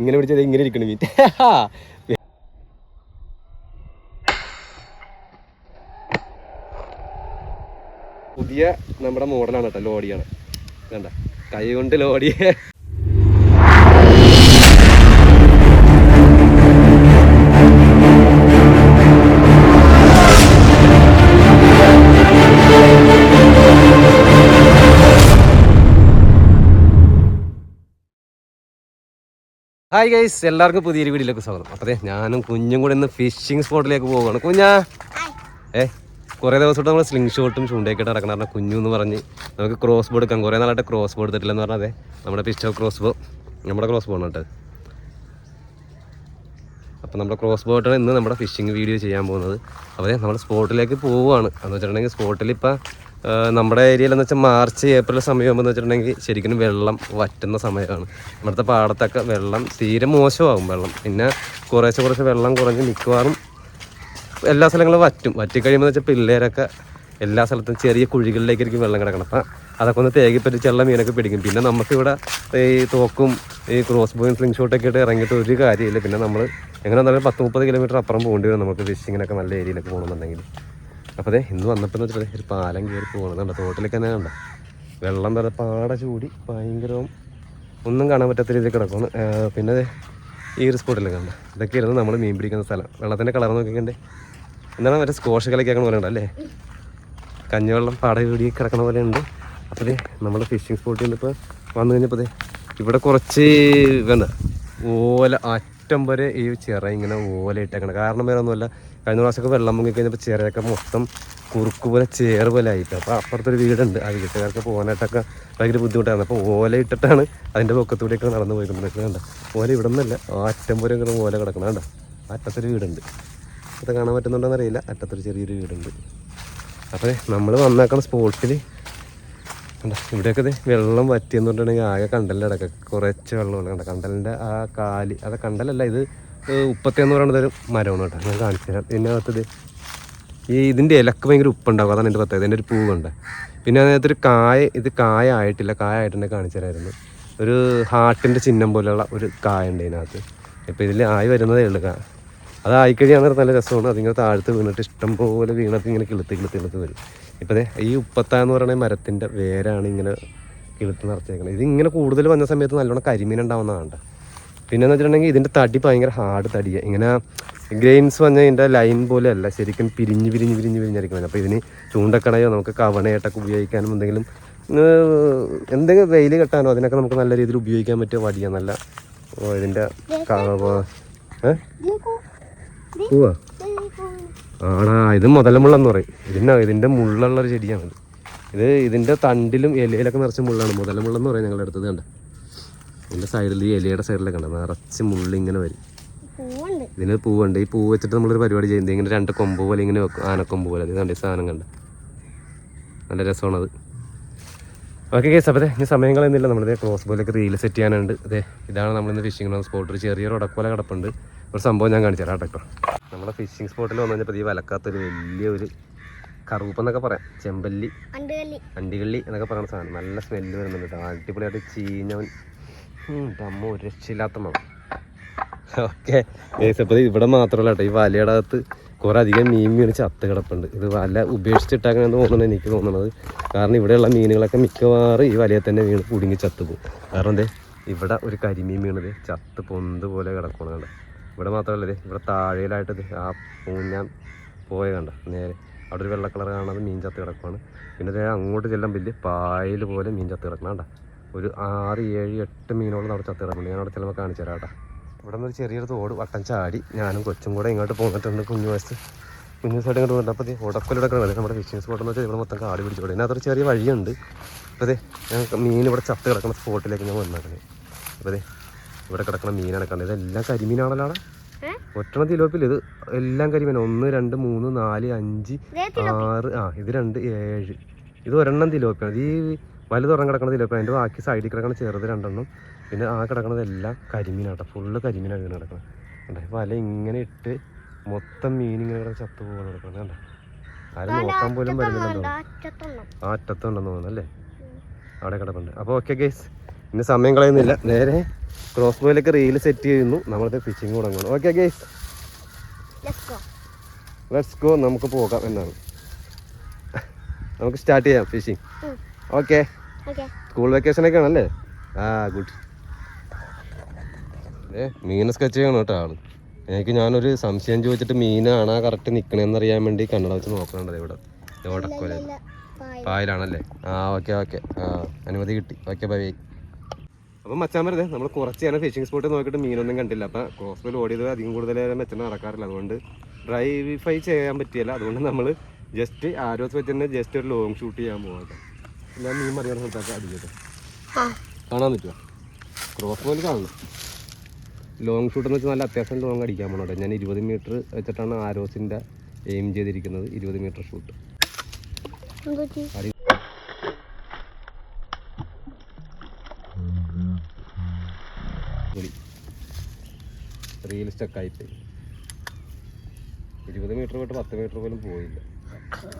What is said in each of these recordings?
ഇങ്ങനെ പിടിച്ചത് ഇങ്ങനെ ഇരിക്കണം മീൻ. പുതിയ നമ്മുടെ മോഡലാണ് കേട്ടോ ലോഡിയാണ്. വേണ്ട കൈ കൊണ്ട് ലോഡിയെ ഹായ് ഗൈസ് എല്ലാവർക്കും പുതിയൊരു വീഡിയോയിലേക്ക് സ്വാഗതം. അപ്പോൾ ഞാനും കുഞ്ഞും കൂടെ ഇന്ന് ഫിഷിംഗ് സ്പോട്ടിലേക്ക് പോവുകയാണ് കുഞ്ഞാ. ഏ കുറേ ദിവസമായിട്ട് നമ്മൾ സ്ലിംഗ് ഷോട്ടും ചൂണ്ടയൊക്കെ നടക്കണം പറഞ്ഞാൽ കുഞ്ഞു എന്ന് പറഞ്ഞ് നമുക്ക് ക്രോസ് ബോർഡ് എടുക്കാം. കുറേ നാളായിട്ട് ക്രോസ് ബോർഡ് എടുത്തിട്ടില്ലെന്ന് പറഞ്ഞാൽ അതെ നമ്മുടെ പിസ്റ്റോ ക്രോസ് ബോ നമ്മുടെ ക്രോസ് ബോർഡ് കേട്ടോ. അപ്പോൾ നമ്മുടെ ക്രോസ് ബോട്ടാണ് ഇന്ന് നമ്മുടെ ഫിഷിംഗ് വീഡിയോ ചെയ്യാൻ പോകുന്നത്. അപ്പോൾ നമ്മൾ സ്പോട്ടിലേക്ക് പോവുകയാണ് എന്ന് വെച്ചിട്ടുണ്ടെങ്കിൽ സ്പോട്ടിൽ ഇപ്പോൾ നമ്മുടെ ഏരിയയിൽ എന്ന് വെച്ചാൽ മാർച്ച് ഏപ്രിൽ സമയമാകുമ്പോൾ എന്ന് വെച്ചിട്ടുണ്ടെങ്കിൽ ശരിക്കും വെള്ളം വറ്റുന്ന സമയമാണ്. ഇവിടുത്തെ പാടത്തൊക്കെ വെള്ളം തീരെ മോശമാകും വെള്ളം. പിന്നെ കുറേശ്ശെ കുറച്ച് വെള്ളം കുറഞ്ഞ് മിക്കവാറും എല്ലാ സ്ഥലങ്ങളും വറ്റും. വറ്റിക്കഴിയുമ്പോൾ വെച്ചാൽ പിള്ളേരൊക്കെ എല്ലാ സ്ഥലത്തും ചെറിയ കുഴികളിലേക്കായിരിക്കും വെള്ളം കിടക്കണം. അപ്പം അതൊക്കെ ഒന്ന് തേകിപ്പറ്റിച്ചുള്ള മീനൊക്കെ പിടിക്കും. പിന്നെ നമുക്കിവിടെ ഈ തോക്കും ഈ ക്രോസ് ബോയും സ്ലിംഗ് ഷോട്ടൊക്കെ ആയിട്ട് ഇറങ്ങിയിട്ട് ഒരു കാര്യമില്ല. പിന്നെ നമ്മൾ എങ്ങനെ വന്നാലും പത്ത് മുപ്പത് കിലോമീറ്റർ അപ്പുറം പോകേണ്ടി വരും നമുക്ക് ഫിഷിങ്ങിനൊക്കെ നല്ല ഏരിയയിലൊക്കെ പോകണമെന്നുണ്ടെങ്കിൽ. അപ്പോൾ അതെ ഇന്ന് വന്നപ്പോൾ വെച്ചാൽ ഒരു പാലം കയറി പോകണമെന്നുണ്ട് തോട്ടിലേക്ക് തന്നെ കണ്ട? വെള്ളം വരെ പാട ചൂടി ഭയങ്കരവും ഒന്നും കാണാൻ പറ്റാത്ത രീതിയിൽ കിടക്കുന്നു. പിന്നെ ഈ ഒരു സ്പോട്ടിൽ കണ്ട? ഇതൊക്കെയായിരുന്നു നമ്മൾ മീൻ പിടിക്കുന്ന സ്ഥലം. വെള്ളത്തിന്റെ കളർ നോക്കിക്കണ്ടേ? എന്താണ് മറ്റേ സ്കോഷ് കളിക്കാക്കണ പോലെ ഉണ്ടല്ലേ കഞ്ഞിവെള്ളം പാട കൂടി കിടക്കണ പോലെ ഉണ്ട്. അപ്പോൾ നമ്മൾ ഫിഷിംഗ് സ്പോട്ടിൽ നിന്ന് ഇപ്പോൾ വന്നു കഴിഞ്ഞപ്പോൾ ഇവിടെ കുറച്ച് വേണ്ട ഓല അറ്റം വരെ ഈ ചിറ ഇങ്ങനെ ഓല ഇട്ടേക്കണം. കാരണം വേറെ ഒന്നുമല്ല കഴിഞ്ഞ പ്രാവശ്യമൊക്കെ വെള്ളം മുങ്ങി കഴിഞ്ഞപ്പോൾ ചെറിയൊക്കെ മൊത്തം കുറുക്ക് പോലെ ചേറ് പോലെ ആയിട്ട്. അപ്പോൾ അപ്പുറത്തൊരു വീടുണ്ട്. ആ വീട്ടുകാർക്ക് പോകാനായിട്ടൊക്കെ ഭയങ്കര ബുദ്ധിമുട്ടാണ് അപ്പോൾ ഓല ഇട്ടിട്ടാണ് അതിന്റെ പൊക്കത്തൂടെയൊക്കെ നടന്നു പോയിക്കൊണ്ടിരിക്കുന്നത് കണ്ട? ഓല ഇവിടെ നിന്നല്ല അറ്റം വരെ ഇങ്ങനെ ഓല കിടക്കണം കണ്ട? അറ്റത്തൊരു വീടുണ്ട്. അത് കാണാൻ പറ്റുന്നുണ്ടോന്ന് അറിയില്ല. അറ്റത്തൊരു ചെറിയൊരു വീടുണ്ട്. അപ്പോൾ നമ്മൾ വന്നേക്കണ സ്പോട്ടിൽ ഇവിടെയൊക്കെ വെള്ളം വറ്റിയെന്ന് പറഞ്ഞിട്ടുണ്ടെങ്കിൽ ആകെ കണ്ടലിന്റെ ഇടയ്ക്ക് കുറച്ച് വെള്ളമുള്ള കണ്ട? കണ്ടലിന്റെ ആ കാലി. അത് കണ്ടലല്ല ഇത് ഉപ്പത്തെ എന്ന് പറയുന്നത് ഒരു മരമാണ് കേട്ടോ. ഞാൻ കാണിച്ചു തരാം പിന്നെ അകത്തത് ഈ ഇതിന്റെ ഇലക്ക് ഭയങ്കര ഉപ്പുണ്ടാകും അതാണ് എന്റെ പ്രത്യേകത. എന്റെ ഒരു പൂവുണ്ട്. പിന്നെ അതിനകത്തൊരു കായ ഇത് കായ ആയിട്ടില്ല. കായ ആയിട്ടുണ്ടെങ്കിൽ കാണിച്ചു തരായിരുന്നു ഒരു ഹാർട്ടിന്റെ ചിഹ്നം പോലെയുള്ള ഒരു കായ ഉണ്ട് ഇതിനകത്ത്. ഇപ്പോൾ ഇതിൽ ആയി വരുന്നതേ ഉള്ളൂ കാ. അത് ആയിക്കഴിഞ്ഞാൽ നല്ല രസമാണ്. അതിങ്ങനെ താഴ്ത്ത് വീണിട്ട് ഇഷ്ടം പോലെ വീണത് ഇങ്ങനെ കിളുത്ത് കിളുത്ത് കിളുത്ത് വരും. ഇപ്പം ഈ ഉപ്പത്ത എന്ന് പറയുന്ന മരത്തിന്റെ വേരാണ് ഇങ്ങനെ കിളുത്ത് നിറച്ചേക്കുന്നത് ഇതിങ്ങനെ കൂടുതൽ വന്ന സമയത്ത് നല്ലോണം കരിമീൻ ഉണ്ടാവുന്നതാണ് പിന്നെ എന്ന് വെച്ചിട്ടുണ്ടെങ്കിൽ ഇതിന്റെ തടി ഭയങ്കര ഹാർഡ് തടിയാണ് ഇങ്ങനെ ഗ്രെയിൻസ് വന്നാൽ ഇതിന്റെ ലൈൻ പോലെ അല്ല ശരിക്കും പിരിഞ്ഞ് പിരിഞ്ഞ് പിരിഞ്ഞ് പിരിഞ്ഞിരിക്കുന്നത് അപ്പോൾ ഇതിന് ചൂണ്ടക്കണയോ നമുക്ക് കവണയായിട്ടൊക്കെ ഉപയോഗിക്കാനും എന്തെങ്കിലും എന്തെങ്കിലും വെയിൽ കെട്ടാനോ അതിനൊക്കെ നമുക്ക് നല്ല രീതിയിൽ ഉപയോഗിക്കാൻ പറ്റിയ വടിയാണ് നല്ല ഇതിന്റെ ആണാ ഇത് മുതലമുള്ളെന്ന് പറയും. ഇതിന് ഇതിന്റെ മുള്ളുള്ളൊരു ചെടിയാണിത്. ഇത് ഇതിന്റെ തണ്ടിലും ഇലയിലൊക്കെ നിറച്ച മുള്ളാണ്. മുതലമുള്ളെന്ന് പറയും ഞങ്ങളുടെ അടുത്തത് കണ്ട. ഇതിന്റെ സൈഡിൽ ഈ എലിയുടെ സൈഡിലൊക്കെ ഉണ്ട്. നിറച്ച് മുള്ളി ഇങ്ങനെ വരും. ഇതിന് പൂവുണ്ട്. ഈ പൂ വെച്ചിട്ട് നമ്മളൊരു പരിപാടി ചെയ്യുന്നത് ഇങ്ങനെ രണ്ട് കൊമ്പ് പോലെ ഇങ്ങനെ വെക്കും. ആനക്കൊമ്പ് പോലെ. അത് കണ്ട സാധനം കണ്ട. നല്ല രസമാണത്. ഓക്കെ കേസ് അപ്പോൾ ഇനി സമയം കളയുന്നില്ല. നമ്മളിത് ക്രോസ് ബോയിലൊക്കെ റീൽ സെറ്റ് ചെയ്യാനുണ്ട്. അതെ ഇതാണ് നമ്മളിന്ന് ഫിഷിംഗ് സ്പോട്ട് ഒരു ചെറിയൊരു ഉടക്കോല കിടപ്പുണ്ട്. ഒരു സംഭവം ഞാൻ കാണിച്ചു തരാം കേട്ടോ നമ്മുടെ ഫിഷിംഗ് സ്പോട്ടിൽ വന്നു കഴിഞ്ഞപ്പോൾ ഈ വലക്കാത്തൊരു വലിയൊരു കറുപ്പെന്നൊക്കെ പറയാം. ചെമ്പല്ലി അണ്ടികള്ളി എന്നൊക്കെ പറയുന്ന സാധനം. നല്ല സ്മെല്ല് വരുന്നുണ്ട് കേട്ടോ. അടിപൊളിയായിട്ട് ചീഞ്ഞവൻ രക്ഷയില്ലാത്ത മണം ഓക്കെ ഇവിടെ മാത്രമല്ല കേട്ടോ ഈ വലയുടെ അകത്ത് കുറേ അധികം മീൻ വീണ് ചത്ത് കിടപ്പുണ്ട്. ഇത് വല ഉപേക്ഷിച്ചിട്ടാക്കണമെന്ന് തോന്നുന്നത് എനിക്ക് തോന്നുന്നത് കാരണം ഇവിടെയുള്ള മീനുകളൊക്കെ മിക്കവാറും ഈ വലയെ തന്നെ വീണ് കുടുങ്ങി ചത്തു പോകും. കാരണം എന്തേ ഇവിടെ ഒരു കരിമീൻ വീണത് ചത്ത് പൊന്ത് പോലെ കിടക്കണം കണ്ട. ഇവിടെ മാത്രമല്ല ഇത് ഇവിടെ താഴെയിലായിട്ട് ആ പൂഞ്ഞാൻ പോയ കണ്ട. നേരെ അവിടെ ഒരു വെള്ള കളർ കാണാതെ മീൻ ചത്ത് കിടക്കുവാണ്. പിന്നെ അങ്ങോട്ട് ചെല്ലാൻ വലിയ പായൽ പോലെ മീൻ ചത്ത് കിടക്കണം കണ്ട. ഒരു ആറ് ഏഴ് എട്ട് മീനോളം അവിടെ ചത്തിടാൻ കിടക്കുന്നുണ്ട് ഞാൻ അവിടെ ചിലപ്പോൾ കാണിച്ചു തരാം കേട്ടോ. ഇവിടെ നിന്ന് ഒരു ചെറിയൊരു തോട് വട്ടം ചാടി ഞാനും കൊച്ചും കൂടെ ഇങ്ങോട്ട് പോന്നിട്ടുണ്ട് കുഞ്ഞു വയസ്സ്. കുഞ്ഞു സൈഡ് ഇങ്ങോട്ട് പോകുന്നുണ്ട് അപ്പോൾ ഉടക്കൊലിടൊക്കെ നമ്മുടെ ഫിഷിംഗ് സ്പോട്ട് എന്ന് വെച്ചാൽ ഇവിടെ മൊത്തം കാട് പിടിച്ചോടെ ഇതിനകത്തൊരു ചെറിയ വഴിയുണ്ട്. അപ്പോൾ അതെ ഞാൻ മീൻ ഇവിടെ ചത്ത് കിടക്കുന്ന സ്പോട്ടിലേക്ക് ഞാൻ വന്നേക്കണേ. അപ്പോൾ അതെ ഇവിടെ കിടക്കുന്ന മീനാണ് കണ്ടത്. ഇതെല്ലാം കരിമീനാണല്ലോ? ഒറ്റണ തിലോപ്പില്ല ഇത് എല്ലാം കരിമീൻ. ഒന്ന് രണ്ട് മൂന്ന് നാല് അഞ്ച് ആറ് ആ ഇത് രണ്ട് ഏഴ്. ഇത് ഒരെണ്ണം തിലോപ്പിയാണ്. ഇത് ഈ വലുത് ഉറങ്ങി കിടക്കുന്ന ഇല്ല. അതിന്റെ ബാക്കി സൈഡിൽ കിടക്കുന്ന ചെറുത് രണ്ടെണ്ണം. പിന്നെ ആ കിടക്കണതെല്ലാം കരിമീനാട്ടോ. ഫുള്ള് കരിമീനാണ് ഇങ്ങനെ കിടക്കുന്നത് കണ്ടേ? വല ഇങ്ങനെ ഇട്ട് മൊത്തം മീൻ ഇങ്ങനെ കിടന്ന് ചത്തു പോകാൻ കിടക്കുന്നത് കണ്ടേ ആരും നോക്കാൻ പോലും വരുന്നില്ലെന്ന് തോന്നുന്നു. ആ അറ്റത്തുണ്ടെന്ന് തോന്നുന്നു അല്ലേ? അവിടെ കിടപ്പുണ്ട്. അപ്പോൾ ഓക്കെ ഗേസ് ഇന്ന് സമയം കളയുന്നില്ല. നേരെ ക്രോസ് ബോയിലേക്ക് റീൽ സെറ്റ് ചെയ്യുന്നു. നമ്മളിത് ഫിഷിങ് തുടങ്ങണം ഓക്കെ ഗേസ് ലെറ്റ്സ് ഗോ നമുക്ക് പോകാം എന്നാണ്. നമുക്ക് സ്റ്റാർട്ട് ചെയ്യാം ഫിഷിങ് ഓക്കെ സ്കൂൾ വെക്കേഷൻ ഒക്കെ ആണല്ലേ ആ ഗുഡ് ഏ മീൻ സ്കെച്ച് ചെയ്യണം കേട്ടോ ആൾ എനിക്ക് ഞാനൊരു സംശയം ചോദിച്ചിട്ട് മീനാണ് കറക്റ്റ് നിൽക്കണേന്ന് അറിയാൻ വേണ്ടി കണ്ണട വെച്ച് നോക്കണത് ഇവിടെ ഓടക്കോല പായലാണല്ലേ ആ ഓക്കെ ഓക്കെ ആ അനുമതി കിട്ടി ഓക്കെ ബൈ അപ്പം മച്ചാൻ പറഞ്ഞത് നമ്മൾ കുറച്ച് നേരം ഫിഷിംഗ് സ്പോട്ട് നോക്കിയിട്ട് മീനൊന്നും കണ്ടില്ല അപ്പം ക്രോസ്ബിൽ ഓടിയത് അധികം കൂടുതൽ മെച്ചം വെച്ചിട്ട് നടക്കാറില്ല അതുകൊണ്ട് ഡ്രൈവിഫൈ ചെയ്യാൻ പറ്റിയല്ല അതുകൊണ്ട് നമ്മൾ ജസ്റ്റ് ആരോസ് വെച്ച് തന്നെ ജസ്റ്റ് ഒരു ലോങ് ഷൂട്ട് ചെയ്യാൻ പോകാം ഞാൻ മീൻ മറിയാൻ സ്ഥലത്തൊക്കെ അടിക്കട്ടെ കാണാൻ പറ്റുമോ ക്രോസ് ബോൾ കാണണം. ലോങ് ഷൂട്ട് എന്ന് വെച്ചാൽ നല്ല അത്യാവശ്യം ലോങ് അടിക്കാൻ പോകണം ഞാൻ ഇരുപത് മീറ്റർ വെച്ചിട്ടാണ് ആരോസിന്റെ എയിം ചെയ്തിരിക്കുന്നത്. ഇരുപത് മീറ്റർ ഷൂട്ട് റീൽ സ്റ്റക്കായിപ്പോയി ഇരുപത് മീറ്റർ പോയിട്ട് പത്ത് മീറ്റർ പോലും പോയില്ല.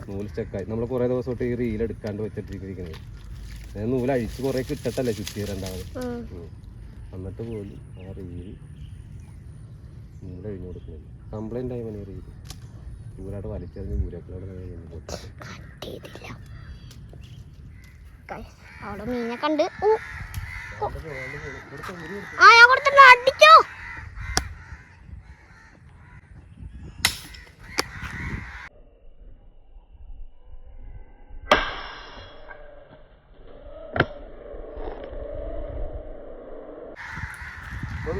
നൂൽ സ്റ്റക്കായി നമ്മൾ കുറേ ദിവസം തൊട്ട് ഈ റീൽ എടുക്കാണ്ട് വെച്ചിട്ടിരിക്കുന്നത്. ഞാൻ നൂൽ അഴിച്ച് കുറേ കിട്ടട്ടല്ലേ ചുറ്റി രണ്ടാമത്. എന്നിട്ട് പോലും ആ റീൽ നൂൽ അഴിഞ്ഞു കൊടുക്കുന്നില്ല. കംപ്ലൈന്റ് ആയി മണി റീൽ നൂലായിട്ട് വലിച്ചെറിഞ്ഞ് അവിടെ മീനെ കണ്ട്. ആ ഞാൻ കൊടുത്തിട്ടുണ്ട് അടിച്ചോ കൊണ്ടുറാടി കൊണ്ടുറാടി Yeah! Yes! കിട്ടി കിട്ടി കിട്ടി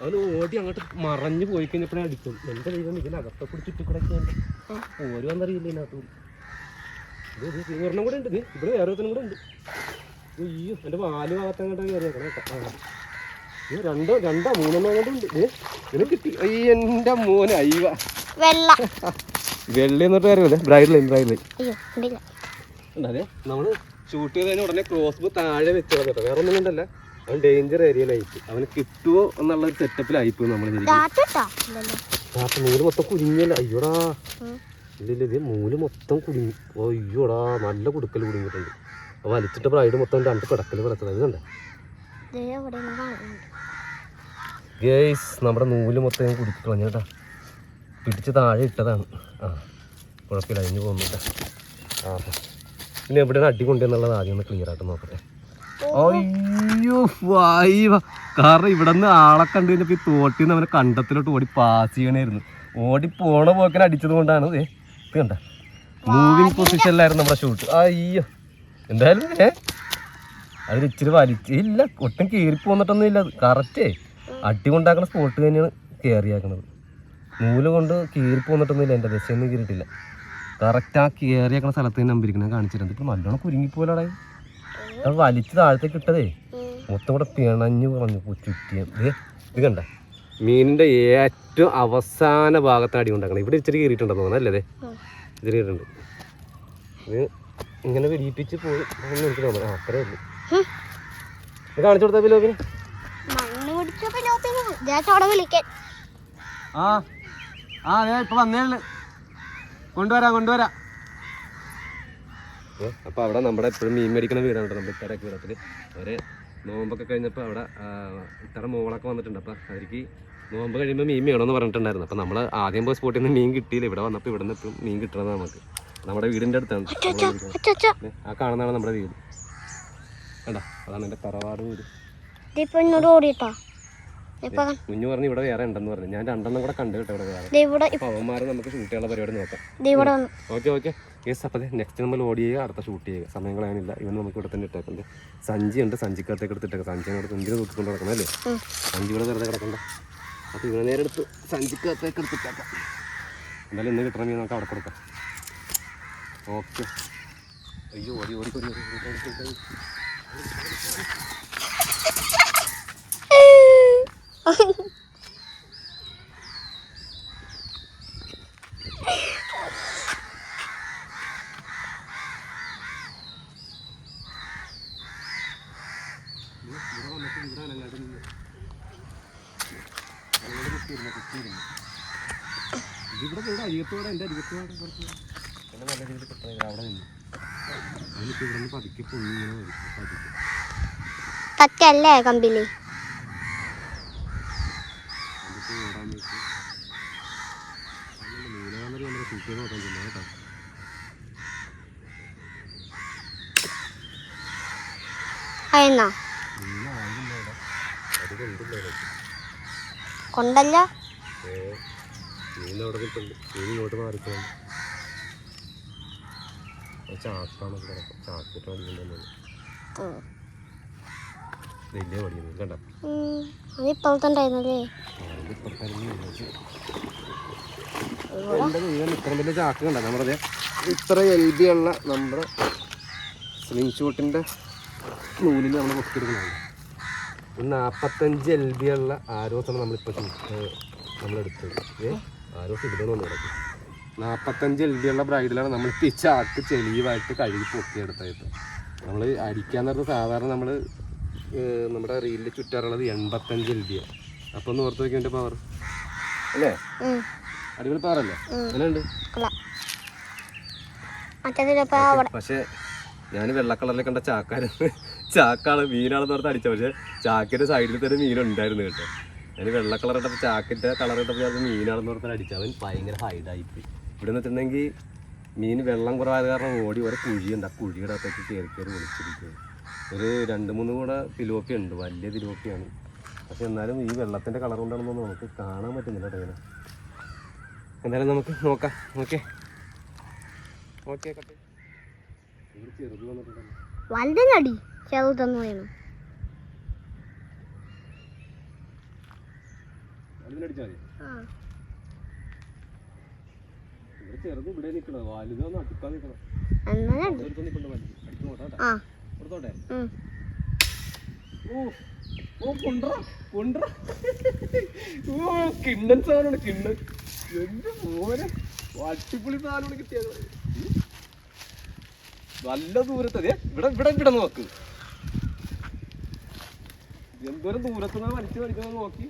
അവന് ഓടി അങ്ങോട്ട് മറഞ്ഞു പോയി കഴിഞ്ഞപ്പോഴേ അടിക്കും. എന്റെ ദൈവം ഇതിനകത്തെ കൂടി ചുറ്റിക്കൂടൊക്കെയുണ്ട് ഓരോ എന്നറിയില്ല ഇതിനകത്ത്. ഇത് ഒരെണ്ണം കൂടെ ഉണ്ട് ഇത്. ഇവിടെ വേറെ ഒരു കൂടെ ഉണ്ട്. അയ്യോ എന്റെ വാൽ ഭാഗത്തങ്ങോട്ട് കയറിയേക്കണം കേട്ടോ. ആ. രണ്ടോ രണ്ടോ മൂന്നെണ്ണം അങ്ങോട്ട് ഉണ്ട്. ഇതിന് കിട്ടി. അയ്യ എന്റെ മോനെ അയ്യ വെള്ള. വെള്ളി എന്നിട്ട് കാര്യമില്ലേ ബ്രൈഡ് ലൈൻ ബ്രൈഡ് ലൈൻ നമ്മൾ അതെ ഷൂട്ട് ചെയ്തതിന് ഉടനെ ക്രോസ് ബോ താഴെ വെച്ചത് കേട്ടോ. വേറെ ഒന്നും കൊണ്ടല്ല. അവൻ ഡേഞ്ചർ ഏരിയയിലായിപ്പ് അവന് കിട്ടുമോ എന്നുള്ള ഒരു സെറ്റപ്പിലായിപ്പോയി നമ്മൾ മൂൽ മൊത്തം കുടുങ്ങിയല്ല? അയ്യോടാ. ഇല്ല ഇത് മൂൽ മൊത്തം കുടുങ്ങി. അയ്യോടാ നല്ല കുടുക്കൽ കുടുങ്ങിയിട്ടുണ്ട്. വലിച്ചിട്ട് ബ്രൈഡ് മൊത്തം രണ്ട് പിടക്കൽ കിടക്കുന്നത് കണ്ടേ? ഗേസ് നമ്മുടെ നൂൽ മൊത്തം ഞാൻ കുടുക്കി പിടിച്ച് താഴെ ഇട്ടതാണ്. ആ കുഴപ്പമില്ല അതിന് പോകുന്നില്ല ആ പിന്നെ എവിടെയാണ് അടി കൊണ്ടുവന്നുള്ളത് ആദ്യം ഒന്ന് ക്ലിയർ ആയിട്ട് നോക്കട്ടെ. അയ്യോ വായിവ കാരണം ഇവിടെ നിന്ന് ആളെ കണ്ടു കഴിഞ്ഞപ്പോൾ ഈ തോട്ടിൽ നിന്ന് അവനെ കണ്ടത്തിലോട്ട് ഓടി പാസ് ചെയ്യണമായിരുന്നു ഓടി പോണ പോക്കിന് അടിച്ചത് കൊണ്ടാണ്. ഇത് കണ്ട. മൂവിങ് പൊസിഷനിലായിരുന്നു നമ്മുടെ ഷൂട്ട് അയ്യോ. എന്തായാലും ഏ? അതിലിച്ചിരി വലിച്ച് ഇല്ല ഒട്ടും കീറി പോന്നിട്ടൊന്നും ഇല്ല. കറക്റ്റേ അടി കൊണ്ടാക്കുന്ന സ്പോട്ട് തന്നെയാണ് കയറിയാക്കുന്നത് നൂൽ കൊണ്ട് കീറി പോന്നിട്ടൊന്നും ഇല്ല. എന്റെ ദശയൊന്നും കീറിയിട്ടില്ല. കറക്റ്റ് ആ കയറിയാക്കണ സ്ഥലത്ത് തന്നെ നമ്പിരിക്കണേ കാണിച്ചിട്ടുണ്ട്. ഇപ്പം നല്ലോണം കുരുങ്ങിപ്പോലാടായി അത് വലിച്ച് താഴത്തേക്ക് ഇട്ടതേ. മൊത്തം കൂടെ പിണഞ്ഞു പറഞ്ഞു ചുറ്റിയ ഇത് ഇത് കണ്ട. മീനിന്റെ ഏറ്റവും അവസാന ഭാഗത്താണ് അടി ഉണ്ടാക്കണം ഇവിടെ ഇച്ചിരി കയറിയിട്ടുണ്ടെന്ന് തോന്നുന്നു അല്ലേ. ഇച്ചിരി കയറിയിട്ടുണ്ട് ഇത് ഇങ്ങനെ വെടിയിപ്പിച്ച് പോയി. എനിക്ക് തോന്നുന്നു ആ അത്രേ ഉള്ളൂ. ഇത് കാണിച്ചു കൊടുത്താൽ പിലോപ്പിന് വിളിക്കാൻ. ആ. ആ ഇപ്പൊ വന്നേ ഉള്ളു കൊണ്ടുവരാം കൊണ്ടുവരാം. അപ്പൊ അവിടെ നമ്മുടെ എപ്പോഴും മീൻ മേടിക്കുന്ന വീടാണ് കേട്ടോ നമ്മുടെ ഇത്തരക്ക് വീടത്തിൽ അവർ നോമ്പൊക്കെ കഴിഞ്ഞപ്പോൾ അവിടെ ഇത്തരം മോളൊക്കെ വന്നിട്ടുണ്ട്. അപ്പൊ അവർക്ക് നോമ്പ് കഴിയുമ്പോൾ മീൻ വേണമെന്ന് പറഞ്ഞിട്ടുണ്ടായിരുന്നു. അപ്പൊ നമ്മൾ ആദ്യം പോയി സ്പോട്ടിൽ നിന്ന് മീൻ കിട്ടിയില്ല. ഇവിടെ വന്നപ്പോൾ ഇവിടെ നിന്ന് ഇപ്പം മീൻ കിട്ടണത് നമുക്ക്. നമ്മുടെ വീടിന്റെ അടുത്താണ്. ആ കാണുന്നതാണ് നമ്മുടെ വീട്. കേട്ടോ അതാണ് എന്റെ തറവാട് വീട്. ഇപ്പൊ കുഞ്ഞു പറഞ്ഞു ഇവിടെ വേറെ ഉണ്ടെന്ന് പറഞ്ഞു. ഞാൻ രണ്ടെണ്ണം കൂടെ കണ്ടു കേട്ടോ ഇവിടെ വേറെ. അപ്പൊ അവന്മാരെ നമുക്ക് ഷൂട്ട് ചെയ്യാനുള്ള പരിപാടി നോക്കാം. Okay okay. യെസ് അപ്പോൾ നെക്സ്റ്റ് നമ്മൾ ഓടി ചെയ്യുക അടുത്ത ഷൂട്ട് ചെയ്യുക. സമയം കളയാനില്ല. ഇവൻ നമുക്ക് ഇവിടെ തന്നെ ഇട്ടേക്കുണ്ട് സഞ്ചി ഉണ്ട് സഞ്ചിക്കകത്തേക്ക് എടുത്തിട്ടേക്കാം സഞ്ചി അങ്ങോട്ട് എന്തിനു നോക്കിക്കൊണ്ട് കിടക്കണം അല്ലേ? സഞ്ചി ഇവിടെ വെറുതെ കിടക്കണ്ട. അപ്പോൾ ഇവനെ നേരെ എടുത്ത് സഞ്ചിക്കകത്തേക്ക് എടുത്തിട്ടേക്കാം. എന്തായാലും ഇന്ന് കിട്ടണമെങ്കിൽ നമുക്ക് അവിടെ കൊടുക്കാം. ഓക്കെ. അയ്യോ ഓടി, ഓടി, ഓടി, ഓടി. ഇവിടെ ഇവിടെ അരികത്തോടെ എന്റെ അരികത്തോടെ കുറച്ച് എന്നെ നല്ല രീതിയിൽ കിട്ടണേ അവിടെ നിന്ന് ഞാനിപ്പോൾ ഇവിടെ നിന്ന് പതുക്കെ പൊങ്ങി ഇങ്ങനെ പതുക്കെ കമ്പിൽ അതിപ്പോൾ ഓടാൻ വെച്ച് നീലകാന്തരി നമ്മുടെ സൂക്ഷിച്ച് നോക്കാൻ ചെന്നു കേട്ടോ കൊണ്ടില്ല മീൻ അവിടെ നിൽപ്പുണ്ട് മീൻ ഇങ്ങോട്ട് മാറിക്കണം ചാക്കാണ് കിടക്കും ചാക്കിട്ട് വന്നിട്ടുണ്ടെന്ന്. ഉം. വലിയ പണിയൊന്നും കണ്ട? ഉം. അത് ഇപ്പോഴത്തെ ഉണ്ടായിരുന്നല്ലേ? ഇത്രയും ഇത്ര വലിയ ചാക്ക് കണ്ട? നമ്മുടെ ഇത്ര എൽ ബി ഉള്ള നമ്മുടെ സ്ലിംഗ് ഷൂട്ടിന്റെ നൂലിൽ നമ്മൾ കൊത്തിയെടുക്കുന്നതാണ് ഒരു നാൽപ്പത്തഞ്ച് എൽ ബി ഉള്ള ആരോസാണ് നമ്മളിപ്പോൾ നമ്മളെടുത്തത്. ഏ ആരോസ് നിന്ന് കിടക്കും നാൽപ്പത്തഞ്ച് എൽ ബി ഉള്ള ബ്രൈഡിലാണ് നമ്മളിപ്പോൾ ഈ ചാക്ക് ചെളിയുമായിട്ട് കഴുകി പൊട്ടിയെടുത്തായിട്ട് നമ്മൾ അരിക്കാന്ന് പറഞ്ഞാൽ സാധാരണ നമ്മൾ നമ്മുടെ റീലിൽ ചുറ്റാറുള്ളത് എൺപത്തഞ്ച് എൽ ബി ആണ് അപ്പോൾ ഒന്ന് ഓർത്ത് വയ്ക്കും പവർ അല്ലേ. അടിപൊളി പവർ അല്ലേ? എങ്ങനെയുണ്ട്? കൊള്ളാം. പക്ഷേ ഞാൻ വെള്ള കളറിൽ കണ്ട ചാക്കാരൻ ചാക്കാണ് മീനാണെന്ന് പറഞ്ഞാൽ അടിച്ച. പക്ഷേ ചാക്കിന്റെ സൈഡിൽ തന്നെ മീനുണ്ടായിരുന്നു കേട്ടോ. ഞാൻ വെള്ള കളർ ഇട്ടപ്പോൾ ചാക്കിന്റെ കളർ ഇട്ടപ്പോൾ അത് മീനാണെന്ന് പറഞ്ഞാൽ അടിച്ചു. അവൻ ഭയങ്കര ഹൈഡായിപ്പോയി ഇവിടെ എന്ന് വെച്ചിട്ടുണ്ടെങ്കിൽ മീൻ വെള്ളം കുറവായത് കാരണം ഓടി. ഓരോ കുഴിയുണ്ട്. ആ കുഴിയുടെ അകത്തേക്ക് കയറി കയറി വിളിച്ചിരിക്കുന്നത് ഒരു രണ്ട് മൂന്ന് കൂടെ പിലോപ്പി ഉണ്ട്. വലിയ പിലോപ്പിയാണ്. പക്ഷെ എന്നാലും ഈ വെള്ളത്തിന്റെ കളർ കൊണ്ടാണെന്ന് നമുക്ക് കാണാൻ പറ്റുന്നില്ല കേട്ടോ എന്തായാലും നമുക്ക് നോക്കാം. ഓക്കെ ഓക്കെ ചെറുത് വന്നിട്ടുണ്ടല്ലോ വലുതിനടി ചെറുതെന്ന് പറയുന്നു ചെറുത് ഇവിടെ നിൽക്കണത് വലുതൊന്നും അടുക്കാൻ നിൽക്കണം എന്നാ കൊടുത്തോട്ടെ ഓ ഓ കൊണ്ട കൊണ്ട ഓ കിണ്ണൻ സാധനമാണ് കിണ്ണൻ. എന്ത് മോനെ. അടിപൊളി സാധനമാണ് കിട്ടിയത്. നല്ല ദൂരത്തേ അതെ ഇവിടെ ഇവിടെ ഇവിടെ നോക്ക്. എന്തോരം ദൂരത്തുനിന്ന് വലിച്ചു വലിക്കുന്നത് നോക്കി.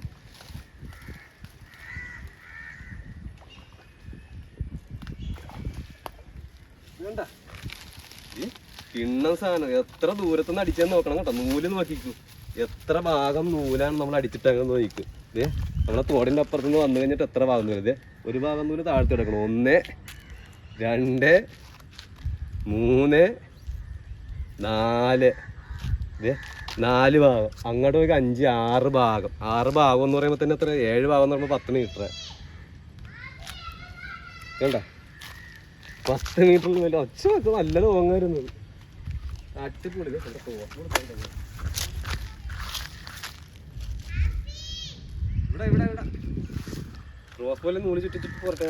വേണ്ട. കിണ്ണം സാധനം. എത്ര ദൂരത്തുനിന്ന് അടിച്ചാൽ നോക്കണം കേട്ടോ. നൂൽ നോക്കിക്കൂ. എത്ര ഭാഗം നൂലാണ് നമ്മൾ അടിച്ചിട്ടങ്ങനെ നോക്കിക്കും. ഏ നമ്മളെ തോടിന്റെ അപ്പുറത്ത് നിന്ന് വന്നു കഴിഞ്ഞിട്ട് എത്ര ഭാഗം നൂൽ? ഇതേ ഒരു ഭാഗം നൂൽ താഴ്ത്തി കിടക്കണം ഒന്ന് രണ്ട് മൂന്ന് നാല്. ഇതേ നാല് ഭാഗം. അങ്ങോട്ട് പോയി അഞ്ച് ആറ് ഭാഗം. ആറ് ഭാഗം എന്ന് പറയുമ്പോൾ തന്നെ എത്ര? ഏഴ് ഭാഗം എന്ന് പറയുമ്പോൾ പത്ത് മീറ്റർ കേട്ടോ പത്ത് മീറ്ററിൽ വല്ല ഒച്ച നല്ല ലോങ്ങായിരുന്നു. അടിപൊളി. റോപ്പ് പോലെ നൂൽ ചുറ്റി ചുറ്റി പുറത്തേ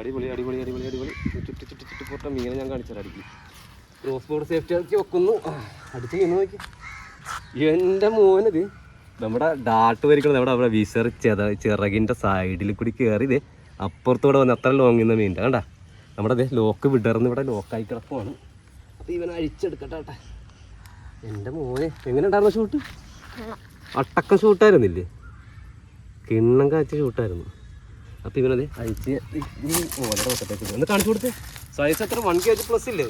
അടിപൊളി അടിപൊളി അടിപൊളി അടിപൊളി. ചുറ്റി ചുറ്റി ചുറ്റി പുറത്തെ മീനെ ഞാൻ കാണിച്ചാൽ അടിക്കും. ക്രോസ് ബോർഡ് സേഫ്റ്റി ആക്കി വെക്കുന്നു. അടുത്ത് ചെയ്യുന്നു നോക്കി. എന്റെ മോനത് നമ്മുടെ ഡാട്ട് വരിക്കണം നമ്മുടെ അവിടെ വിസർ ചെറ ചിറകിന്റെ സൈഡിൽ കൂടി കയറിയത് അപ്പുറത്തൂടെ വന്ന് അത്ര ലോങ്ങിന്ന മീന്റെ കണ്ടാ? നമ്മുടെ അതേ ലോക്ക് വിടർന്ന് ഇവിടെ ലോക്കായി കിടക്കുവാണ്. അപ്പോൾ ഇവൻ അഴിച്ചെടുക്കട്ടെ കേട്ടെ. എന്റെ മോനെ എങ്ങനെ ഉണ്ടായിരുന്നു ഷൂട്ട് അട്ടക്കം ഷൂട്ടായിരുന്നില്ലേ കിണ്ണം കാച്ച ഷൂട്ടായിരുന്നു അപ്പോൾ ഇവനത് അഴിച്ച് മോനെ നോക്കത്തേക്ക്. ഒന്ന് കാണിച്ചു കൊടുത്തേ. സൈസ് എത്ര? വൺ കെ ജി പ്ലസ് ഇല്ലേ?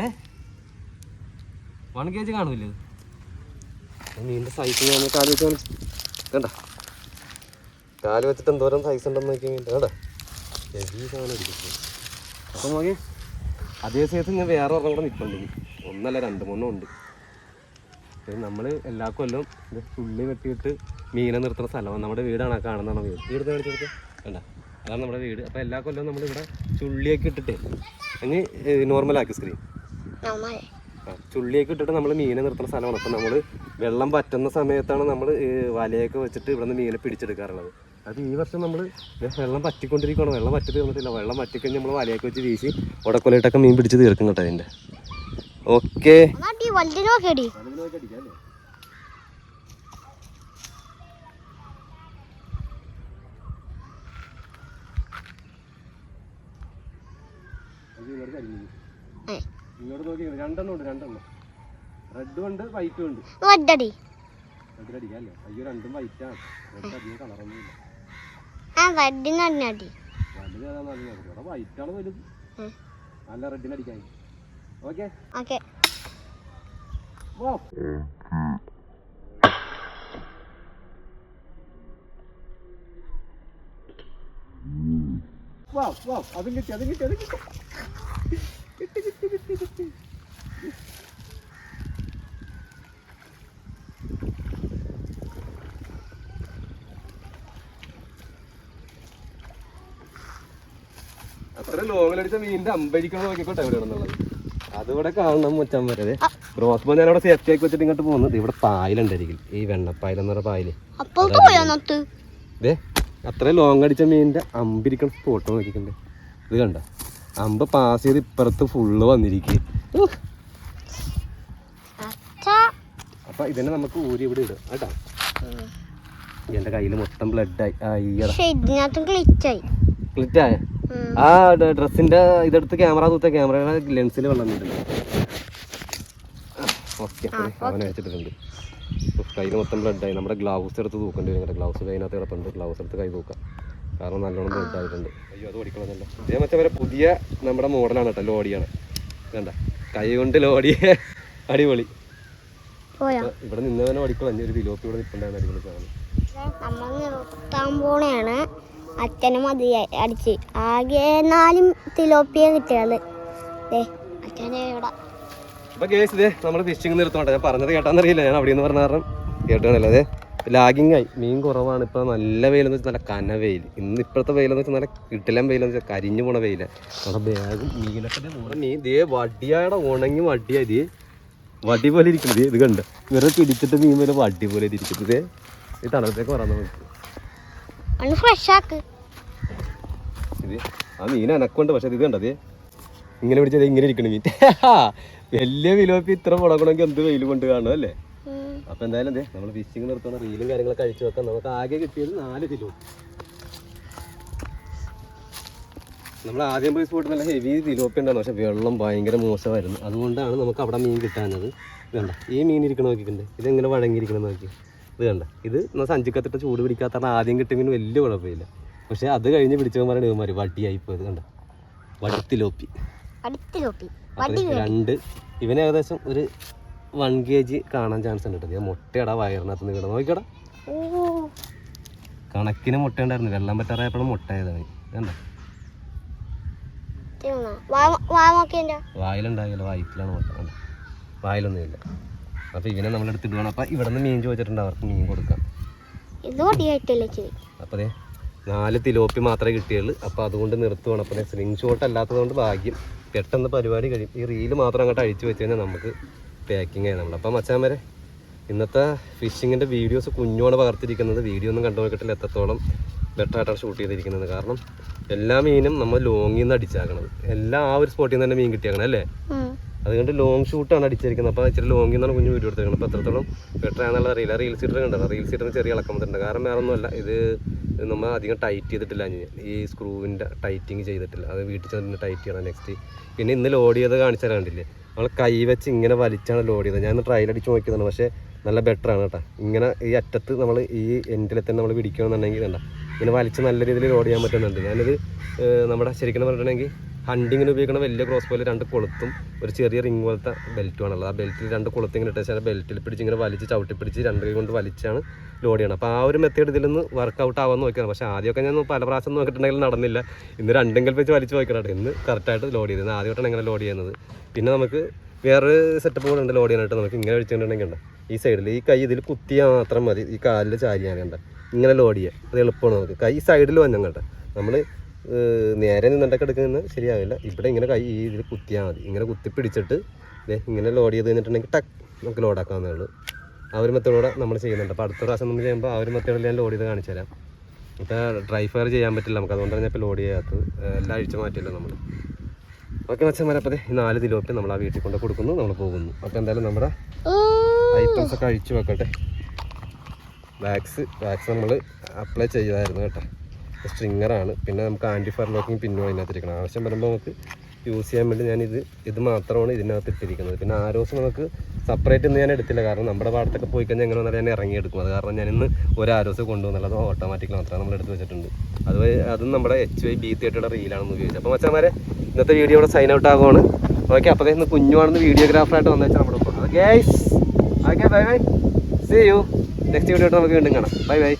ഏ? വൺ കെ ജി കാണൂല്ലേ? നീന്റെ സൈസ് ഞാൻ കാൽ വെച്ച് കണ്ട? കാൽ വെച്ചിട്ട് എന്തോരം സൈസ് ഉണ്ടെന്ന് നോക്കി മീൻ കണ്ട? അപ്പം നോക്കി അതേ സമയത്ത് ഞാൻ വേറെ ഒരെണ്ണം കൂടെ നിൽപ്പുണ്ട് ഒന്നല്ല രണ്ട് മൂന്നും ഉണ്ട്. നമ്മൾ എല്ലാ കൊല്ലവും ഇത് ചുള്ളി വെട്ടിയിട്ട് മീനെ നിർത്തുന്ന സ്ഥലമാണ്. നമ്മുടെ വീടാണ് കാണുന്നതാണ് വീട്. വീട് കാണിച്ചെടുത്ത് വേണ്ട അതാണ് നമ്മുടെ വീട്. അപ്പോൾ എല്ലാ കൊല്ലവും നമ്മളിവിടെ ചുള്ളിയൊക്കെ ഇട്ടിട്ട്. അങ്ങ് നോർമലാക്കി സ്ക്രീൻ ആ, ചുള്ളിയൊക്കെ ഇട്ടിട്ട് നമ്മൾ മീനെ നിർത്തുന്ന സ്ഥലമാണ്. അപ്പം നമ്മൾ വെള്ളം പറ്റുന്ന സമയത്താണ് നമ്മൾ വലയൊക്കെ വെച്ചിട്ട് ഇവിടെ നിന്ന് മീനെ പിടിച്ചെടുക്കാറുള്ളത്. അത് ഈ വർഷം നമ്മൾ വെള്ളം പറ്റിക്കൊണ്ടിരിക്കുകയാണ് വെള്ളം പറ്റി തീർന്നിട്ടില്ല. വെള്ളം പറ്റിക്കഴിഞ്ഞ് നമ്മൾ വലയൊക്കെ വെച്ച് വീശി ഉടക്കൊലയിട്ടൊക്കെ മീൻ പിടിച്ച് തീർക്കും കേട്ടോ അതിന്റെ ഓക്കെ. ഇങ്ങോട്ട് നോക്കി. രണ്ടെണ്ണം ഉണ്ട് രണ്ടെണ്ണം. റെഡും ഉണ്ട് വൈറ്റും ഉണ്ട്. റെഡ് അടിക്കാം അല്ലേ? അയ്യോ രണ്ടും വൈറ്റാണ് റെഡ് അധികം കളറൊന്നും ഇല്ല ആ വഡിന് അടി വലുത് നല്ലത് ഏതാ നല്ലത് ഇവിടെ വൈറ്റാണ് വലുത്. ഉം. നല്ല റെഡിന് അടിക്കാൻ. ഓക്കെ ഓക്കെ വാ വാ അതും കിട്ടി അതും കിട്ടി അതും കിട്ടി. കിട്ടി കിട്ടി കിട്ടി കിട്ടി അത്ര മീനിന്റെ അമ്പരിക്കണം നോക്കിക്കോട്ടെ അതിവിടെ കാണണം മുച്ചാൻ വരത് ക്രോസ് ബോ ഞാൻ അവിടെ സേഫ്റ്റി ആക്കി വെച്ചിട്ട് ഇങ്ങോട്ട് പോകുന്നത് ഇവിടെ പായലുണ്ടായിരിക്കും ഈ വെണ്ണപ്പായൽ എന്ന് പറഞ്ഞ പായൽ. ഇതേ അത്ര ലോങ് അടിച്ച മീനിന്റെ അമ്പിരിക്കണ ഫോട്ടോ നോക്കിക്കണ്ടേ. ഇത് കണ്ട? അമ്പ് പാസ് ചെയ്ത് ഇപ്പുറത്ത് ഫുള്ള് വന്നിരിക്കും. അപ്പൊ ഇതിനെ നമുക്ക് ഊരി ഇവിടെ ഇടും കേട്ടോ? എന്റെ കയ്യിൽ മൊത്തം ബ്ലഡ് ആയി അയ്യട ആയ ആ ഡ്രസ്സിന്റെ ഇതെടുത്ത് ക്യാമറ തൂത്ത ക്യാമറയുടെ ലെൻസിൽ വെള്ളം കൈ ഓക്കെ. അവനെ വെച്ചിട്ടുണ്ട് കയ്യിൽ മൊത്തം ബ്ലഡ് ആയി. നമ്മുടെ ഗ്ലൗസ് എടുത്ത് തൂക്കേണ്ടി വരും കേട്ടോ. ഗ്ലൗസ് കൈനകത്ത് കിടപ്പുണ്ട്. ഗ്ലൗസ് എടുത്ത് കൈ തൂക്കാം. കാരണം നല്ലോണം ബ്ലഡ് ആയിട്ടുണ്ട് അയ്യോ അത് ഓടിക്കണമെന്നല്ല ഇതേ മറ്റേ വരെ പുതിയ നമ്മുടെ മോഡലാണ് കേട്ടോ ലോഡിയാണ്. വേണ്ട കൈ കൊണ്ട് ലോഡിയെ അടിപൊളി. ഇവിടെ നിന്ന് തന്നെ ഓടിക്കളഞ്ഞ് ഒരു ഫിലോപ്പി ഇവിടെ നിൽപ്പുണ്ടായിരുന്നു അടിപൊളി സാധനം. നമ്മൾ നിർത്താൻ പോണേണ്. അച്ഛന് അത് അടിച്ച്. ആകെ നാലും തിലോപ്പിയ കിട്ടിയത്. അപ്പൊ കേസ് ഇതേ നമ്മുടെ ഫിഷിംഗ് നിർത്തോട്ടെ ഞാൻ പറഞ്ഞത് കേട്ടാന്നറിയില്ല. ഞാൻ അവിടെ പറഞ്ഞ കാരണം കേട്ടാണല്ലോ അതെ ലാഗിങ് ആയി. മീൻ കുറവാണ് ഇപ്പൊ. നല്ല വെയിലെന്ന് വെച്ചാൽ നല്ല കന വെയിൽ. ഇന്ന് ഇപ്പോഴത്തെ വെയിലെന്ന് വെച്ചാൽ നല്ല കിട്ടിലം വെയിലെന്ന് വെച്ചാൽ കരിഞ്ഞു പോണ വെയില. നമ്മുടെ ബാഗും മീനൊക്കെ നമ്മുടെ മീൻ ദേ വടിയാടെ ഉണങ്ങി വടിയാ ഇത് വടി പോലെ ഇരിക്കുന്നത് ഇത് കണ്ട്. വെറുതെ പിടിച്ചിട്ട് മീൻ പോലെ വടി പോലെ ഇരിക്കുന്നത് ഈ തണലത്തേക്ക് പറയാൻ നമുക്ക് ഒന്ന് ഫ്രഷ് ആക്ക്. ഇത്? ആ മീൻ അനക്കുണ്ട് പക്ഷെ ഇത് കണ്ടത് ഇങ്ങനെ പിടിച്ചത് ഇങ്ങനെ ഇരിക്കണം മീൻ. വലിയ വിലോപ്പി ഇത്ര മുടങ്ങണമെങ്കിൽ എന്ത് വെയിൽ കൊണ്ട് കാണും അല്ലേ. അപ്പൊ എന്തായാലും എന്തേ? നമ്മൾ ഫിഷിങ് നിർത്തണം റീലും കാര്യങ്ങളൊക്കെ അഴിച്ചു വെക്കാം. നമുക്ക് ആകെ കിട്ടിയത് നാല് കിലോ. നമ്മൾ ആദ്യം പോയി സ്പോട്ട് നല്ല ഹെവി തിലോപ്പി ഉണ്ടായിരുന്നു. പക്ഷെ വെള്ളം ഭയങ്കര മോശമായിരുന്നു. അതുകൊണ്ടാണ് നമുക്ക് അവിടെ മീൻ കിട്ടാനത് വേണ്ട ഈ മീൻ ഇരിക്കണ നോക്കിയിട്ടുണ്ട് ഇതെങ്ങനെ വഴങ്ങിയിരിക്കണം നോക്കി. ഇത് കണ്ട? ഇത് എന്നാൽ സഞ്ചിക്കത്തിട്ട് ചൂട് പിടിക്കാത്ത ആദ്യം കിട്ടിയ വലിയ കുഴപ്പമില്ല. പക്ഷെ അത് കഴിഞ്ഞ് പിടിച്ചവൻ പറയുന്നത് ഇവന്മാർ വട്ടിയായി പോയത് കണ്ട? വടുത്തിലോപ്പി. രണ്ട്. ഇവന് ഏകദേശം ഒരു വൺ കെ ജി കാണാൻ ചാൻസ് ഉണ്ട് കേട്ടോ. മുട്ടയടാ വയറിനകത്ത് നിന്ന് കിടന്ന്. നോക്കിക്കടാ. കണക്കിന് മുട്ട ഉണ്ടായിരുന്നു വെള്ളം പറ്റാറായപ്പോഴും മുട്ട ആയതാണ് കണ്ട? വായിലുണ്ടാകില്ല വയറ്റിലാണ് മുട്ട. കണ്ട? വായിലൊന്നുമില്ല. അപ്പോൾ ഇവനെ നമ്മൾ എടുത്തിട്ട് വേണം. അപ്പോൾ ഇവിടെ നിന്ന് മീൻ ചോദിച്ചിട്ടുണ്ട് അവർക്ക് മീൻ കൊടുക്കാം. അപ്പോൾ അതെ നാല് തിലോപ്പി മാത്രമേ കിട്ടിയുള്ളൂ. അപ്പോൾ അതുകൊണ്ട് നിർത്തുവാണ്. അപ്പോൾ സ്ലിംഗ് ഷോട്ട് അല്ലാത്തതുകൊണ്ട് ഭാഗ്യം. പെട്ടെന്ന് പരിപാടി കഴിയും ഈ റീൽ മാത്രം അങ്ങോട്ട് അഴിച്ചു വെച്ച് കഴിഞ്ഞാൽ നമുക്ക് പാക്കിംഗ് ആയി നമ്മൾ അപ്പോൾ മച്ചാൻ വരെ ഇന്നത്തെ ഫിഷിങ്ങിന്റെ വീഡിയോസ് കുഞ്ഞോടെ പകർത്തിരിക്കുന്നത്. വീഡിയോ ഒന്നും കണ്ടു നോക്കിയിട്ടില്ല. എത്രത്തോളം ബെറ്റർ ആയിട്ടാണ് ഷൂട്ട് ചെയ്തിരിക്കുന്നത്. കാരണം എല്ലാ മീനും നമ്മൾ ലോങ്ങിൽ നിന്ന് അടിച്ചാക്കണത്. എല്ലാ ആ ഒരു സ്പോട്ടിൽ നിന്ന് തന്നെ മീൻ കിട്ടിയാക്കണം അല്ലേ. അതുകൊണ്ട് ലോങ് ഷൂട്ടാണ് അടിച്ചിരിക്കുന്നത്. അപ്പോൾ ഇച്ചിരി ലോങ്ങിൽ നിന്നാണ് കുഞ്ഞു വീഡിയോ എടുത്തിരിക്കുന്നത്. അപ്പോൾ എത്രത്തോളം ബെറ്റർ ആണെന്നുള്ള അറിയില്ല. റീൽ സീറ്റർ കണ്ടത് റീൽ സീറ്ററിന് ചെറിയ ഇളക്കം വന്നിട്ടുണ്ട്. കാരണം വേറെ ഒന്നുമല്ല. ഇത് നമ്മൾ അധികം ടൈറ്റ് ചെയ്തിട്ടില്ല. ഈ സ്ക്രൂവിന്റെ ടൈറ്റിങ് ചെയ്തിട്ടില്ല. അത് വീട്ടിൽ ചെന്ന് ടൈറ്റ് ചെയ്യണം നെക്സ്റ്റ് പിന്നെ ഇന്ന് ലോഡ് ചെയ്ത് കാണിച്ചാൽ കണ്ടില്ലേ? നമ്മൾ കൈ വെച്ച് ഇങ്ങനെ വലിച്ചാണ് ലോഡ് ചെയ്തത്. ഞാൻ ട്രയൽ അടിച്ച് നോക്കിയതാണ്. പക്ഷേ നല്ല ബെറ്ററാണ് കേട്ടോ. ഇങ്ങനെ ഈ അറ്റത്ത് നമ്മൾ ഈ എൻഡിൽ തന്നെ നമ്മൾ പിടിക്കുകയാണെന്നുണ്ടെങ്കിൽ വേണ്ട. ഇങ്ങനെ വലിച്ച് നല്ല രീതിയിൽ ലോഡ് ചെയ്യാൻ പറ്റുന്നുണ്ട്. ഞാനിത് നമ്മുടെ ശരിക്കും പറഞ്ഞിട്ടുണ്ടെങ്കിൽ ഹണ്ടിങ്ങിന് ഉപയോഗിക്കുന്ന വലിയ ക്രോസ് പോലെ രണ്ട് കൊളുത്തും ഒരു ചെറിയ റിംഗ് പോലത്തെ ബെൽറ്റുമാണുള്ളത് ആ ബെൽറ്റിൽ രണ്ട് കൊളുത്ത് ഇങ്ങനെ ഇട്ടാൽ ബെൽറ്റിൽ പിടിച്ച് ഇങ്ങനെ വലിച്ച് ചവിട്ടി പിടിച്ച് രണ്ട് കൈ കൊണ്ട് വലിച്ചാണ് ലോഡ് ചെയ്യണം അപ്പോൾ ആ ഒരു മെത്തേഡ് ഇതിൽ നിന്ന് വർക്കൗട്ട് ആവാൻ നോക്കിയാണ് പക്ഷേ ആദ്യമൊക്കെ ഞാൻ പല പ്രാവശ്യം നോക്കിയിട്ടുണ്ടെങ്കിൽ നടന്നില്ല. ഇന്ന് രണ്ടും വെച്ച് വലിച്ച് നോക്കണം ഇന്ന് കറക്റ്റായിട്ട് ലോഡ് ചെയ്തത്. ആദ്യമായിട്ടാണ് ഇങ്ങനെ ലോഡ് ചെയ്യുന്നത്. പിന്നെ നമുക്ക് വേറൊരു സെറ്റപ്പ് കൂടെ ഉണ്ട് ലോഡ് ചെയ്യാനായിട്ട് നമുക്ക് ഇങ്ങനെ വെച്ചിട്ടുണ്ടെങ്കിൽ ഉണ്ട്. ഈ സൈഡിൽ ഈ കൈ ഇതിൽ കുത്തിയാൽ മാത്രം മതി. ഈ കാലിൽ ചാരിയാൽ കണ്ട ഇങ്ങനെ ലോഡ് ചെയ്യുക അത് എളുപ്പമാണ് നമുക്ക്. കൈ സൈഡിൽ വന്നാൽ കേട്ടോ നമ്മൾ നേരെ നിന്നിട്ടൊക്കെ എടുക്കുന്നത് ശരിയാവില്ല. ഇവിടെ ഇങ്ങനെ കൈ ഇതിൽ കുത്തിയാൽ മതി. ഇങ്ങനെ കുത്തി പിടിച്ചിട്ട് ഇങ്ങനെ ലോഡ് ചെയ്ത് കഴിഞ്ഞിട്ടുണ്ടെങ്കിൽ ടക്ക് നമുക്ക് ലോഡാക്കാവുന്നേ ഉള്ളൂ. ആ ഒരു മെത്തേഡോടെ നമ്മൾ ചെയ്യുന്നുണ്ട്. അപ്പോൾ അടുത്ത പ്രാവശ്യം നമ്മൾ ചെയ്യുമ്പോൾ ആ ഒരു മെത്തേഡിൽ ഞാൻ ലോഡ് ചെയ്ത് കാണിച്ചു തരാം. ഇപ്പോൾ ഡ്രൈ ഫയർ ചെയ്യാൻ പറ്റില്ല. നമുക്ക് അതുകൊണ്ടാണ് ഞാൻ ഇപ്പോൾ ലോഡ് ചെയ്യാത്തത്. എല്ലാ അഴിച്ചു മാറ്റില്ല നമ്മൾ ഓക്കെ മച്ചന്മാരെ അപ്പോൾ ഈ നാല് തിലോപ്പി നമ്മൾ ആ വീട്ടിൽ കൊണ്ട് കൊടുക്കുന്നു നമ്മൾ പോകുന്നു. അപ്പോൾ എന്തായാലും നമ്മുടെ. ഐറ്റംസ് ഒക്കെ അഴിച്ചു വെക്കട്ടെ. വാക്സ് വാക്സ് നമ്മൾ അപ്ലൈ ചെയ്തായിരുന്നു കേട്ടോ. സ്ട്രിങ്ങറാണ് പിന്നെ നമുക്ക് ആന്റി ഫയർ ലോക്കിങ് പിന്നും അതിനകത്തിരിക്കണം. ആവശ്യം വരുമ്പോൾ നമുക്ക് യൂസ് ചെയ്യാൻ വേണ്ടി ഞാൻ ഇത് ഇത് മാത്രമാണ് ഇതിനകത്ത് ഇട്ടിരിക്കുന്നത്. പിന്നെ ആരോസ് നമുക്ക് സെപ്പറേറ്റ് ഒന്നും ഞാൻ എടുത്തില്ല. കാരണം നമ്മുടെ പാടത്തൊക്കെ പോയി കഴിഞ്ഞാൽ എങ്ങനെ വന്നാലും ഞാൻ ഇറങ്ങിയെടുക്കും അത് കാരണം ഞാൻ ഇന്ന് ഒരു ആരോസ് കൊണ്ടുവന്നുള്ളത് ഓട്ടോമാറ്റിക് മാത്രമാണ് നമ്മൾ എടുത്ത് വെച്ചിട്ടുണ്ട്. അത് അതും നമ്മുടെ എച്ച് വൈ ബി തിയേറ്ററുടെ റീലാണെന്ന് ഉപയോഗിച്ചത് അപ്പോൾ മച്ചാമാരെ ഇന്നത്തെ വീഡിയോ ഇവിടെ സൈൻ ഔട്ട് ആകുവാണ് ഓക്കെ അപ്പോൾ ഇന്ന് കുഞ്ഞുവാണെന്ന് വീഡിയോഗ്രാഫറായിട്ട് വന്നു വെച്ചാൽ നമ്മുടെ guys okay bye bye see you next video ആയിട്ട് നമുക്ക് വീണ്ടും കാണാം. Bye bye